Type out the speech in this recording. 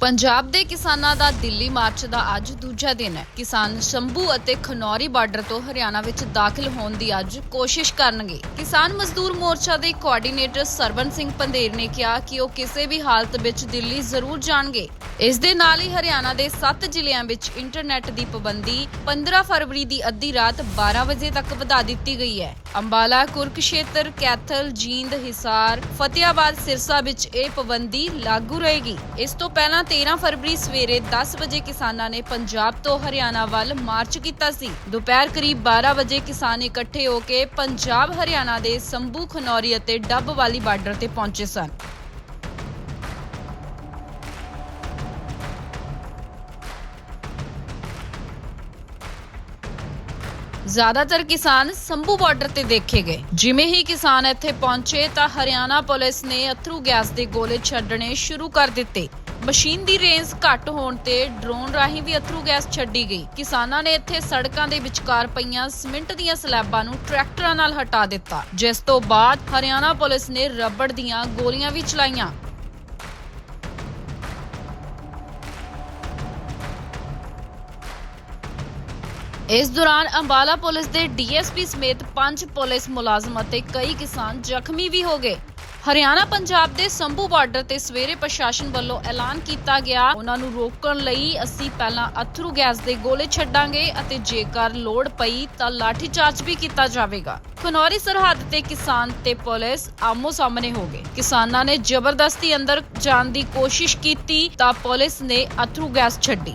ਪੰਜਾਬ ਦੇ ਕਿਸਾਨਾਂ ਦਾ ਦਿੱਲੀ ਮਾਰਚ ਦਾ ਅੱਜ ਦੂਜਾ ਦਿਨ ਹੈ। ਕਿਸਾਨ ਸ਼ੰਭੂ ਅਤੇ ਖਨੌਰੀ ਬਾਰਡਰ ਤੋਂ ਹਰਿਆਣਾ ਵਿੱਚ ਦਾਖਲ ਹੋਣ ਦੀ ਅੱਜ ਕੋਸ਼ਿਸ਼ ਕਰਨਗੇ। ਕਿਸਾਨ ਮਜ਼ਦੂਰ ਮੋਰਚਾ ਦੇ ਕੋਆਰਡੀਨੇਟਰ ਸਰਵਨ ਸਿੰਘ ਪੰਧੇਰ ਨੇ ਕਿਹਾ ਕਿ ਉਹ ਕਿਸੇ ਵੀ ਹਾਲਤ ਵਿੱਚ ਦਿੱਲੀ ਜ਼ਰੂਰ ਜਾਣਗੇ। ਇਸ ਦੇ ਨਾਲ ਹੀ ਹਰਿਆਣਾ ਦੇ 7 ਜ਼ਿਲ੍ਹਿਆਂ ਵਿੱਚ ਇੰਟਰਨੈਟ ਦੀ ਪਾਬੰਦੀ 15 ਫਰਵਰੀ ਦੀ ਅੱਧੀ ਰਾਤ 12 ਵਜੇ ਤੱਕ ਵਧਾ ਦਿੱਤੀ ਗਈ ਹੈ। ਅੰਬਾਲਾ, ਕੁਰਕਸ਼ੇਤਰ, ਕੈਥਲ, ਜੀਂਦ, ਹਿਸਾਰ ਫਤਿਆਬਾਦ ਸਿਰਸਾ ਵਿੱਚ ਇਹ ਪਾਬੰਦੀ ਲਾਗੂ ਰਹੇਗੀ। ਇਸ ਤੋਂ ਪਹਿਲਾਂ 13 ਫਰਵਰੀ ਸਵੇਰੇ 10 ਵਜੇ ਕਿਸਾਨਾਂ ਨੇ ਪੰਜਾਬ ਤੋਂ ਹਰਿਆਣਾ ਵੱਲ ਮਾਰਚ ਕੀਤਾ ਸੀ। ਦੁਪਹਿਰ ਕਰੀਬ 12 ਵਜੇ ਕਿਸਾਨ ਇਕੱਠੇ ਹੋ ਕੇ ਪੰਜਾਬ, ਹਰਿਆਣਾ ਦੇ ਸੰਭੂ, ਖਨੌਰੀ ਅਤੇ ਡੱਬ ਵਾਲੀ ਬਾਰਡਰ ਤੇ ਪਹੁੰਚੇ ਸਨ। ਜ਼ਿਆਦਾਤਰ ਕਿਸਾਨ ਸੰਭੂ ਬਾਰਡਰ ਤੇ ਦੇਖੇ ਗਏ। ਜਿਵੇਂ ਹੀ ਕਿਸਾਨ ਇੱਥੇ ਪਹੁੰਚੇ ਤਾਂ ਹਰਿਆਣਾ ਪੁਲਿਸ ਨੇ ਅਥਰੂ ਗੈਸ ਦੇ ਗੋਲੇ ਛੱਡਣੇ ਸ਼ੁਰੂ ਕਰ ਦਿੱਤੇ। ਮਸ਼ੀਨ ਦੀ ਰੇਂਜ ਘੱਟ ਹੋਣ ਤੇ ਡਰੋਨ ਰਾਹੀਂ ਵੀ ਅਥਰੂ ਗੈਸ ਛੱਡੀ ਗਈ। ਕਿਸਾਨਾਂ ਨੇ ਇੱਥੇ ਸੜਕਾਂ ਦੇ ਵਿਚਕਾਰ ਪਈਆਂ ਸਿਮੈਂਟ ਦੀਆਂ ਸਲੈਬਾਂ ਨੂੰ ਟਰੈਕਟਰਾਂ ਨਾਲ ਹਟਾ ਦਿੱਤਾ। ਜਿਸ ਤੋਂ ਬਾਅਦ ਹਰਿਆਣਾ ਪੁਲਿਸ ਨੇ ਰਬੜ ਦੀਆਂ ਗੋਲੀਆਂ ਵੀ ਚਲਾਈਆਂ। ਇਸ ਦੌਰਾਨ ਅੰਬਾਲਾ ਪੁਲਿਸ ਦੇ ਡੀਐਸਪੀ ਸਮੇਤ ਪੰਜ ਪੁਲਿਸ ਮੁਲਾਜ਼ਮ ਅਤੇ ਕਈ ਕਿਸਾਨ ਜ਼ਖਮੀ ਵੀ ਹੋ ਗਏ। ਹਰਿਆਣਾ ਪੰਜਾਬ ਦੇ ਸੰਭੂ ਬਾਰਡਰ ਤੇ ਸਵੇਰੇ ਪ੍ਰਸ਼ਾਸਨ ਵੱਲੋਂ ਐਲਾਨ ਕੀਤਾ ਗਿਆ। ਉਹਨਾਂ ਨੂੰ ਰੋਕਣ ਲਈ ਅਸੀਂ ਪਹਿਲਾਂ ਅਥਰੂ ਗੈਸ ਦੇ ਗੋਲੇ ਛੱਡਾਂਗੇ ਅਤੇ ਜੇਕਰ ਲੋੜ ਪਈ ਤਾਂ ਲਾਠੀਚਾਰਜ ਵੀ ਕੀਤਾ ਜਾਵੇਗਾ। ਖਨੌਰੀ ਸਰਹੱਦ ਤੇ ਕਿਸਾਨ ਤੇ ਪੁਲਿਸ ਆਮੋ ਸਾਹਮਣੇ ਹੋ ਗਏ। ਕਿਸਾਨਾਂ ਨੇ ਜ਼ਬਰਦਸਤੀ ਅੰਦਰ ਜਾਣ ਦੀ ਕੋਸ਼ਿਸ਼ ਕੀਤੀ ਤਾਂ ਪੁਲਿਸ ਨੇ ਅਥਰੂ ਗੈਸ ਛੱਡੀ।